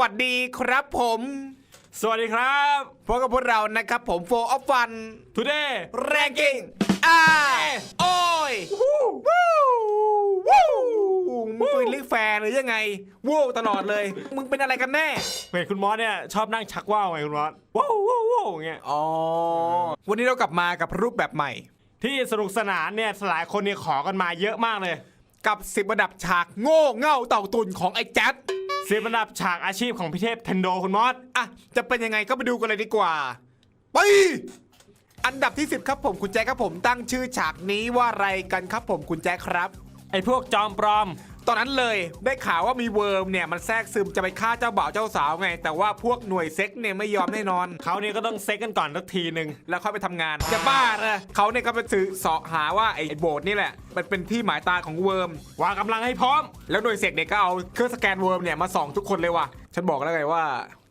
วัสดีครับผม สวัสดีครับพบกับพวกเรานะครับผมโฟออฟฟัน Today แรงกิ้งอ่าโอ้ยวู้วู้วู้มึงเป็นลิกแฟนหรือยังไงวู้ตลอดเลย มึงเป็นอะไรกันแน่เห็นคุณมอสเนี่ยชอบนั่งชักว่าวไงคุณมอสว้าวว้าวว้าวอย่างเงี้ยอ๋อวันนี้เรากลับมากับรูปแบบใหม่ ที่สนุกสนานเนี่ยหลายคนเนี่ยขอกันมาเยอะมากเลย กับสิบระดับฉากโง่เง่าเต่าตุนของไอ้แจ๊ด สิบอันดับฉากอาชีพของพี่เทพเทนโดคุณมอสอะ จะเป็นยังไงก็ไปดูกันเลยดีกว่า ไป อันดับที่ 10 ครับผมคุณแจ๊คครับผมตั้งชื่อฉากนี้ว่าอะไรกันครับผมคุณแจ๊คครับ ไอ้พวกจอมปลอม ตอนนั้นเลยได้ข่าวว่ามีเวิร์มเนี่ยมันแทรกซึมจะไปฆ่าเจ้าบ่าวเจ้าสาวไง แต่ว่าพวกหน่วยเซ็กเนี่ยไม่ยอมแน่นอน เขาเนี่ยก็ต้องเซ็กกันก่อนสักทีหนึ่งแล้วค่อยไปทำงานจะบ้านะเขาเนี่ยก็ไปสืบเสาะหาว่าไอ้โบสถ์นี่แหละมันเป็นที่หมายตาของเวิร์มวางกำลังให้พร้อม แล้วหน่วยเซ็กเนี่ยก็เอาเครื่องสแกนเวิร์มเนี่ยมาส่องทุกคนเลยว่ะฉันบอกแล้วไงว่า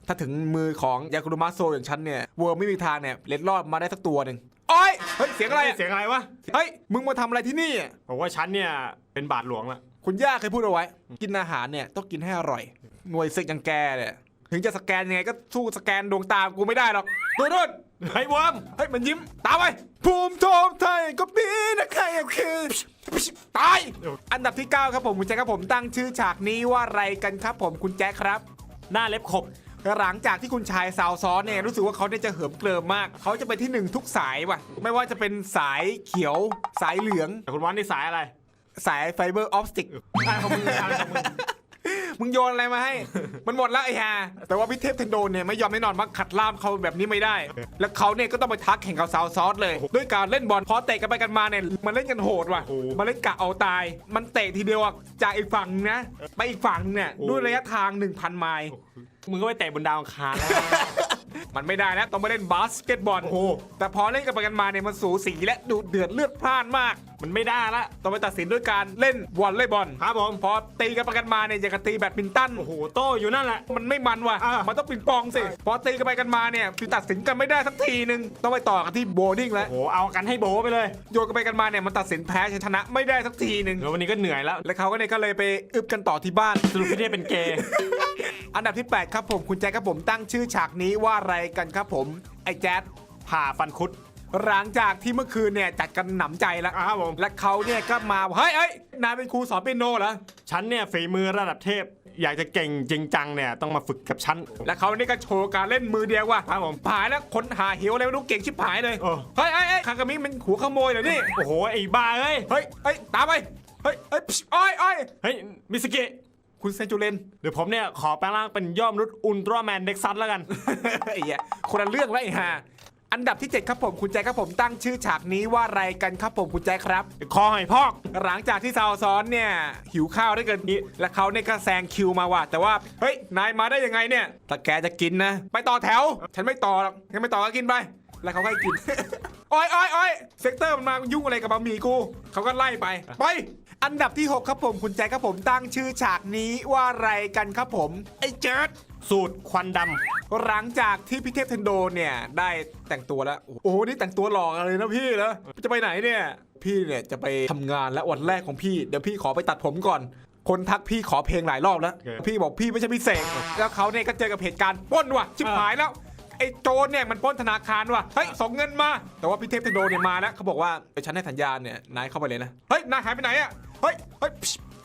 ถ้าถึงมือของยากุรุมะโซอย่างฉันเนี่ยเวิร์มไม่มีทางเนี่ยเล็ดรอดมาได้สักตัวหนึ่งโอ้ยเฮ้ยเสียงอะไรอะเสียงอะไรวะเฮ้ยมึงมาทำอะไรที่นี่อะบอกว่าฉันเนี่ยเป็นบาทหลวงละ คุณย่าเคยพูดเอาไว้ กินอาหารเนี่ยต้องกินให้อร่อย หน่วยเซ็กอย่างแกเนี่ยถึงจะสแกนยังไงก็สู้สแกนดวงตากูไม่ได้หรอกดูนู่นไอ้เวิร์มเฮ้ยมันยิ้ม ตามไปภูมิโทมไทยก็ปีนะใครก็คือตาย อันดับที่ 9 ครับผมคุณแจ๊คครับผมตั้งชื่อฉากนี้ว่าอะไรกันครับผมคุณแจ๊คครับ หน้าเล็บขบหลังจากที่คุณชายซาวซ้อนเนี่ยรู้สึกว่าเขาเนี่ยจะเหิมเกลิมมาก เขาจะไปที่หนึ่งทุกสายว่ะ ไม่ว่าจะเป็นสายเขียวสายเหลืองแต่คุณมอสนี่สายอะไร สายไฟเบอร์ออฟสติกอะของมึงอะไรของมึง มึงโยนอะไรมาให้ มันหมดแล้วไอ้ฮาแต่ว่าพี่เทพเทนโดเนี่ยไม่ยอมแน่นอนว่าขัดล่ามเขาแบบนี้ไม่ได้ แล้วเขาเนี่ยก็ต้องไปทักแข่งกับซาวซอสเลย ด้วยการเล่นบอลพอเตะกันไปกันมาเนี่ยมันเล่นกันโหดว่ะ โอ้มันเล่นกะเอาตาย มันเตะทีเดียวอะจากอีกฝั่งนะ ไปอีกฝั่งเนี่ยโอ้ด้วยระยะทาง 1,000 ไมล์ มึงก็ไปเตะบนดาวอังคารแล้ว มันไม่ได้แล้วต้องไปเล่นบาสเกตบอลโอ้โหแต่พอเล่นกันไปกันมาเนี่ยมันสูสีและดุเดือดเลือดพล่านมาก มันไม่ได้ละต้องไปตัดสินด้วยการเล่นวอลเลย์บอลครับผมพอตีกันไปกันมาเนี่ยอย่างกับตีแบดมินตันโอ้โหโต้อยู่นั่นแหละมันไม่มันว่ะอ่ามัมันต้องปิงปองสิพอตีกันไปกันมาเนี่ยคือตัดสินกันไม่ได้สักทีนึงต้องไปต่อกันที่โบว์ดิ้งแล้ว โอ้โหเอากันให้โบะไปเลยโยนกันไปกันมาเนี่ยมันตัดสินแพ้ชนะไม่ได้สักทีนึงเดี๋ยววันนี้ก็เหนื่อยแล้ว แล้วเขาก็เนี่ยก็เลยไปอึบกันต่อที่บ้าน สรุปพี่เทพเป็นเกย์ อันดับที่ 8 ครับผมคุณแจ๊คครับผมตั้งชื่อฉากนี้ว่าอะไรกันครับผม ไอ้แจ๊ดผ่าฟันคุด หลังจากที่เมื่อคืนเนี่ยจัดกันหนำใจแล้วอะครับผมและเขาเนี่ยก็มาเฮ้ยเฮ้ยนายเป็นครูสอนเปียโนเหรอฉันเนี่ยฝีมือระดับเทพ อยากจะเก่งจริงจังเนี่ยต้องมาฝึกกับฉันและเขาเนี่ยก็โชว์การเล่นมือเดียวว่ะครับผมผายแล้วคนหาเหวอะไรไม่รู้เก่งชิบหายเลยเออเฮ้ยเฮ้ยเฮ้ยคางกามิมันหัวขโมยเหรอนี่โอ้โหไอ้บ้าเอ้ยเฮ้ยเฮ้ยตามไปเฮ้ยเฮ้ยพิชอ้อยอ้อยเฮ้ยมิสกิ คุณเซนจูเลนเดี๋ยวผมเนี่ย ขอแปลงร่างเป็นย่อมนุษย์อุลตร้าแมนเด็กซัสแล้วกัน ไอ้เหี้ยคนละเรื่องแล้วไอ้ห่าอันดับที่ 7 ครับผมคุณแจ๊คครับผมตั้งชื่อฉากนี้ว่าอะไรกันครับผมคุณแจ๊คครับ คอหอยพอก หลังจากที่ซาวซ้อนเนี่ย หิวข้าวได้เกินนี้ และเขาเนี่ยก็แซงคิวมาว่ะแต่ว่า เฮ้ย นายมาได้ยังไงเนี่ยถ้าแกจะกินนะ ไปต่อแถว ฉันไม่ต่อหรอกฉันไม่ต่อก็กินไป แล้วเขาก็ให้กิน อ้อยอ้อยอ้อยเซกเตอร์มันมายุ่งอะไรกับบะหมี่กู เขาก็ไล่ไป ไป อันดับที่ 6 ครับผม คุณแจ๊คครับผมตั้งชื่อฉากนี้ว่าอะไรกันครับผม ไอ้เจิดสูตรควันดหลังจากที่พี่เทพเทนโดเนี่ยได้แต่งตัวแล้ว โอ้โห นี่แต่งตัวหล่อกันเลยนะพี่นะจะไปไหนเนี่ย พี่เนี่ยจะไปทำงานแล้ววันแรกของพี่ เดี๋ยวพี่ขอไปตัดผมก่อนคนทักพี่ขอเพลงหลายรอบแล้ว พี่บอกพี่ไม่ใช่พี่เสกแล้วเขาเนี่ยก็เจอกับเหตุการณ์ปล้นว่ะ ชิบหายแล้ว ไอ้โจรเนี่ยมันปล้นธนาคารว่ะเฮ้ยส่งเงินมา แต่ว่าพี่เทพเทคโดเนี่ยมาแล้วเขาบอกว่าเดี๋ยวฉันให้สัญญาณเนี่ยนายเข้าไปเลยนะเฮ้ยนายหายไปไหนอะเฮ้ยเฮ้ย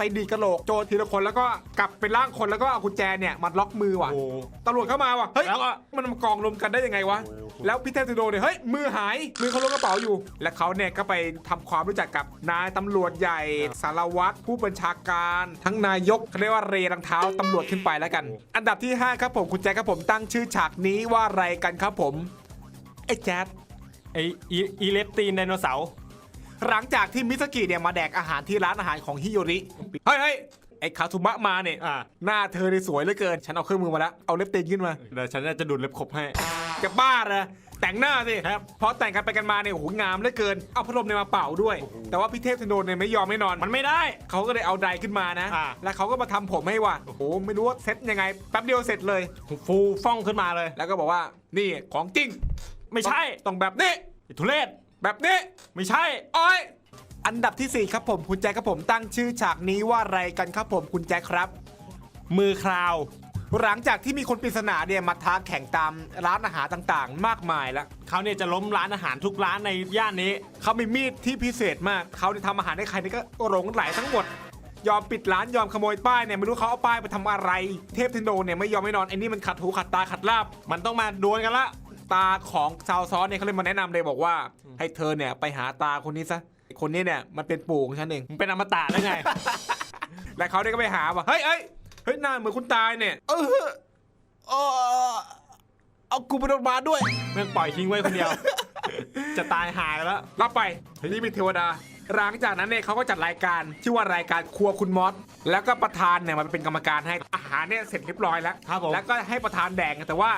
ไปดีดกระโหลกโจรทีละคนแล้วก็กลับเป็นร่างคนแล้วก็เอากุญแจเนี่ยมัดล็อกมือำว่ะโอ้ ตำรวจเข้ามาว่ะเฮ้ยแล้วก็มันมากองรวมกันได้ยังไงวะโอ้โหแล้วพี่เทพติโดเนี่ยเฮ้ยมือหายมือเขาล้วงกระเป๋าอยู่ และเขาเนี่ยก็ไปทำความรู้จักกับนายตำรวจใหญ่สารวัตรผู้บัญชาการ ทั้งนายกเขาเรียกว่าเรรังเท้าตำรวจขึ้นไปแล้วกัน อันดับที่5ครับผมคุณแจ๊คครับผมตั้งชื่อฉากนี้ว่าอะไรกันครับผมไอ้แจ๊ดไออีอีเลปตีนไดโนเสาร์ หลังจากที่มิสกิเนี่ยมาแดกอาหารที่ร้านอาหารของฮิโยริ เฮ้ยเฮ้ยไอ้คาทุมะมาเนี่ย อ่าหน้าเธอเนี่ยสวยเหลือเกิน ฉันเอาเครื่องมือมาแล้ว เอาเล็บตีนขึ้นมา เดี๋ยวฉันจะดูดเล็บขบให้ จะบ้าเลยแต่งหน้าสิครับ พอแต่งกันไปกันมาเนี่ยโอ้โหงามเหลือเกิน เอาพัดลมเนี่ยมาเป่าด้วย แต่ว่าพี่เทพธนนเนี่ยไม่ยอมแน่นอน มันไม่ได้ เขาก็เลยเอาไดร์ขึ้นมานะ อ่า แล้วเขาก็มาทำผมให้ว่ะ โอ้โห ไม่รู้ว่าเซ็ตยังไง แป๊บเดียวเสร็จเลย ฟูฟ่องขึ้นมาเลย แล้วก็บอกว่า นี่ของจริง ไม่ใช่ ต้องแบบนี้ไอ้ทุเรศ แบบนี้ ไม่ใช่อ้อยอันดับที่ 4 ครับผมคุณแจ็คครับผมตั้งชื่อฉากนี้ว่าอะไรกันครับผมคุณแจ็คครับ มือคราว หลังจากที่มีคนปริศนาเนี่ยมาท้าแข่งตามร้านอาหารต่างๆ มากมายแล้วเขาเนี่ยจะล้มร้านอาหารทุกร้านในย่านนี้เขามีมีดที่พิเศษมากเขาได้ทำอาหารให้ใครนี่ก็หลงไหลทั้งหมด ยอมปิดร้านยอมขโมยป้ายเนี่ยไม่รู้เขาเอาป้ายไปทำอะไร เทพเทนโดเนี่ยไม่ยอมไม่นอนไอ้นี่มันขัดหูขัดตาขัดลาบ มันต้องมาดวลกันละ ตาของชาวซ้อนเนี่ยเขาเลยมาแนะนำเลยบอกว่า ให้เธอเนี่ยไปหาตาคนนี้ซะคนนี้เนี่ยมันเป็นปู่ของฉันเองมึงเป็นอมตะได้ไง และเขาเนี่ยก็ไปหาว่าเฮ้ยเอ้ยเฮ้ยหน้าเหมือนคุณตายเนี่ย เออเออเอากูไปโรงพยาบาลด้วย แม่งปล่อยทิ้งไว้คนเดียว จะตายหายแล้ว รับไปนี่เป็นเทวดา หลังจากนั้นเนี่ยเขาก็จัดรายการชื่อว่ารายการครัวคุณมอส แล้วก็ประธานเนี่ยมาเป็นกรรมการให้อาหารเนี่ยเสร็จเรียบร้อยแล้ว ครับผม แล้วก็ให้ประธานแดกแต่ว่า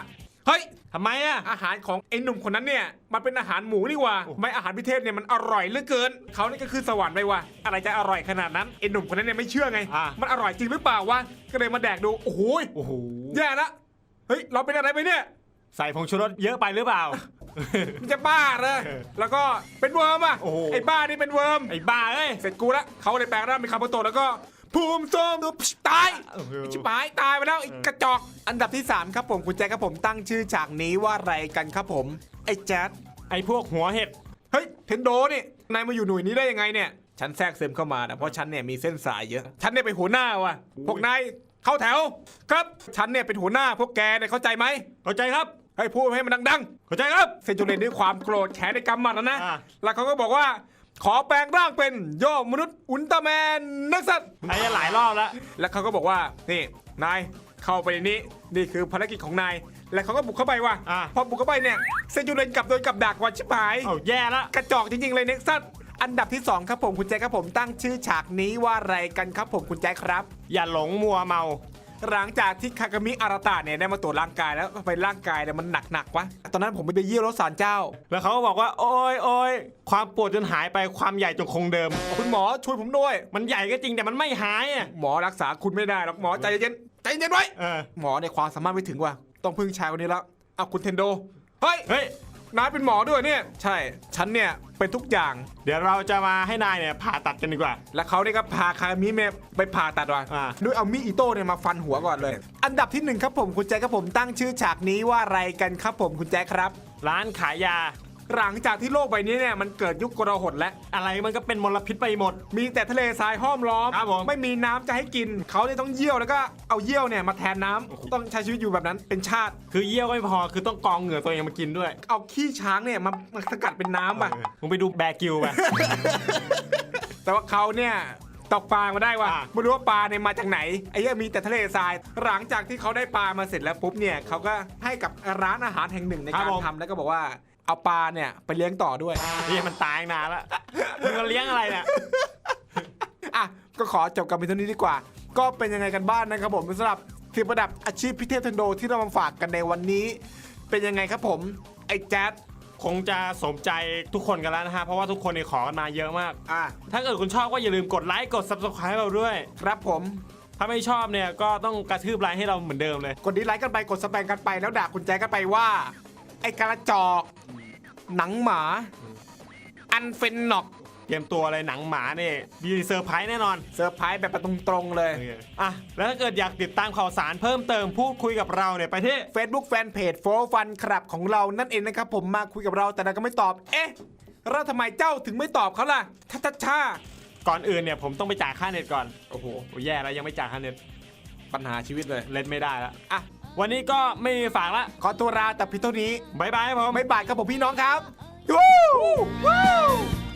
เฮ้ยทำไมอะอาหารของไอ้หนุ่มคนนั้นเนี่ยมันเป็นอาหารหมูนี่หว่าโอ้ไม่อาหารพิเทพเนี่ยมันอร่อยเหลือเกินเขานี่ก็คือสวรรค์ไปว่ะอะไรจะอร่อยขนาดนั้นไอ้หนุ่มคนนั้นเนี่ยไม่เชื่อไง อะ มันอร่อยจริงหรือเปล่าวะก็เลยมาแดกดูโอ้โหยโอ้โหแย่ละเฮ้ยเราเป็นอะไรไปเนี่ยใส่ผงชูรสเยอะไปหรือเปล่า มันจะบ้าเลยเออแล้วก็เป็นเวิร์มอะโอ้โห ไอ้บ้านี่เป็นเวิร์มไอ้บ้าเอ้ยเสร็จกูละเขาเลยแปลงร่างเป็นคาโปโตะแล้วก็ ภูมิโซมดูตายโอ้โหชิบหายตายไปแล้วไอ้กระจอก อันดับที่ 3 ครับผมคุณแจ๊คครับผมตั้งชื่อฉากนี้ว่าอะไรกันครับผม ไอ้แจ๊ดไอ้พวกหัวเห็ด เฮ้ยเทนโดนี่นายมาอยู่หน่วยนี้ได้ยังไงเนี่ย ฉันแทรกซึมเข้ามานะเพราะฉันเนี่ยมีเส้นสายเยอะ ฉันเนี่ยเป็นหัวหน้าว่ะ พวกนายเข้าแถว ครับ ฉันเนี่ยเป็นหัวหน้าพวกแกเนี่ยเข้าใจไหม เข้าใจครับ ให้พูดให้มันดังเข้าใจครับๆเซนจูเรนด้วยความโกรธแค้นในกำมัดนะนะอ่าแล้วเขาก็บอกว่า ขอแปลงร่างเป็นโยอดมนุษย์อุลตร้าแมนนักสัตว์ไอ้หลายรอบแล้ว แล้วเขาก็บอกว่า นี่ นาย เข้าไปในนี้ นี่คือภารกิจของนาย แล้วเขาก็บุกเข้าไปว่ะ อ่าพอบุกเข้าไปเนี่ย เซนจูเรนกลับโดยกับดักว่ะชิบหาย เอาแย่ละกระจอกจริง ๆ เลยเน็กซัสอันดับที่ 2 ครับผมคุณแจ๊คครับผมตั้งชื่อฉากนี้ว่าอะไรกันครับผมคุณแจ๊คครับ อย่าหลงมัวเมา หลังจากที่คากามิอาราตะเนี่ยได้มาตรวจร่างกายแล้วทำไมร่างกายเนี่ยมันหนักๆวะตอนนั้นผมไปเยี่ยวรถสารเจ้า แล้วเขาก็บอกว่าโอ้ยโอ้ยความปวดจนหายไปความใหญ่จนคงเดิม คุณหมอช่วยผมด้วย มันใหญ่ก็จริงแต่มันไม่หายอะหมอรักษาคุณไม่ได้หรอกหมอใจเย็นใจเย็นไว้เออหมอในยความสามารถไม่ถึงว่ะต้องพึ่งชายคนนี้แล้วเอาคุณเทนโดเฮ้ย เฮ้ย นายเป็นหมอด้วยเนี่ย ใช่ ฉันเนี่ยเป็นทุกอย่าง เดี๋ยวเราจะมาให้นายเนี่ยผ่าตัดกันดีกว่า แล้วเขาเนี่ยก็พาคามิเมะไปผ่าตัดว่ะอ่า ด้วยเอามีดอิโต้เนี่ยมาฟันหัวก่อนเลย อันดับที่หนึ่งครับผมคุณแจ๊คครับผมตั้งชื่อฉากนี้ว่าอะไรกันครับผมคุณแจ๊คครับ ร้านขายยา หลังจากที่โลกใบนี้เนี่ยมันเกิดยุคกรหดแล้วอะไรมันก็เป็นมลพิษไปหมด มีแต่ทะเลทรายห้อมล้อม ครับผม ไม่มีน้ำจะให้กิน เขาเนี่ยต้องเยี่ยวแล้วก็เอาเยี่ยวเนี่ยมาแทนน้ำต้องใช้ชีวิตอยู่แบบนั้นเป็นชาติ คือเยี่ยวก็ไม่พอคือต้องกรองเหงื่อตัวเองมากินด้วยเอาขี้ช้างเนี่ยมามาสกัดเป็นน้ำว่ะเออมึงไปดูแบร์กิวไป แต่ว่าเขาเนี่ยตกปลามาได้ว่ะอะ ไม่รู้ว่าปลาเนี่ยมาจากไหนไอ้เหี้ยมีแต่ทะเลทราย หลังจากที่เขาได้ปลามาเสร็จแล้วปุ๊บเนี่ยเขาก็ให้กับร้านอาหารแห่งหนึ่งในการทำแล้วก็บอกว่า เอาปลาเนี่ยไปเลี้ยงต่อด้วยนี่มันตายนานละมึงก็เลี้ยงอะไรเนี่ยอะก็ขอจบกันเพียงเท่านี้ดีกว่า ก็เป็นยังไงกันบ้างนะครับผมสำหรับสิบระดับอาชีพพิเทพเทนโดที่เรามาฝากกันในวันนี้ เป็นยังไงครับผมไอ้แจ๊ดคงจะสมใจทุกคนกันแล้วนะฮะ เพราะว่าทุกคนเนี่ยขอกันมาเยอะมาก อะถ้าเกิดคุณชอบก็อย่าลืมกดไลค์กด subscribe เราด้วย ครับผม ถ้าไม่ชอบเนี่ยก็ต้องกระทืบไลค์ให้เราเหมือนเดิมเลย กดดีไลค์กันไปกดสแปงกันไปแล้วด่าคุณแจ๊ดกันไปว่า ไอ้กระจอก หนังหมา อันเฟนนอกเตรียมตัวอะไรหนังหมาเนี่ยดีเซอร์ไพรส์แน่นอนเซอร์ไพรส์แบบตรงๆเลยอะแล้วถ้าเกิดอยากติดตามข่าวสารเพิ่มเติมพูดคุยกับเราเนี่ยไปที่ Facebook Fanpage โฟฟันครับของเรานั่นเองนะครับผมมาคุยกับเราแต่เราก็ไม่ตอบ เอ๊ะแล้วทำไมเจ้าถึงไม่ตอบเขาล่ะทัชชาก่อนอื่นเนี่ยผมต้องไปจ่ายค่าเน็ตก่อนโอ้โหโอ้แย่แล้วยังไม่จ่ายค่าเน็ตปัญหาชีวิตเลยเล่นไม่ได้แล้วอะ วันนี้ก็ไม่มีฝากละขอตัวลาแต่เพียงเท่านี้บายบายครับผม ไม่บายครับผมพี่น้องครับวู้วู้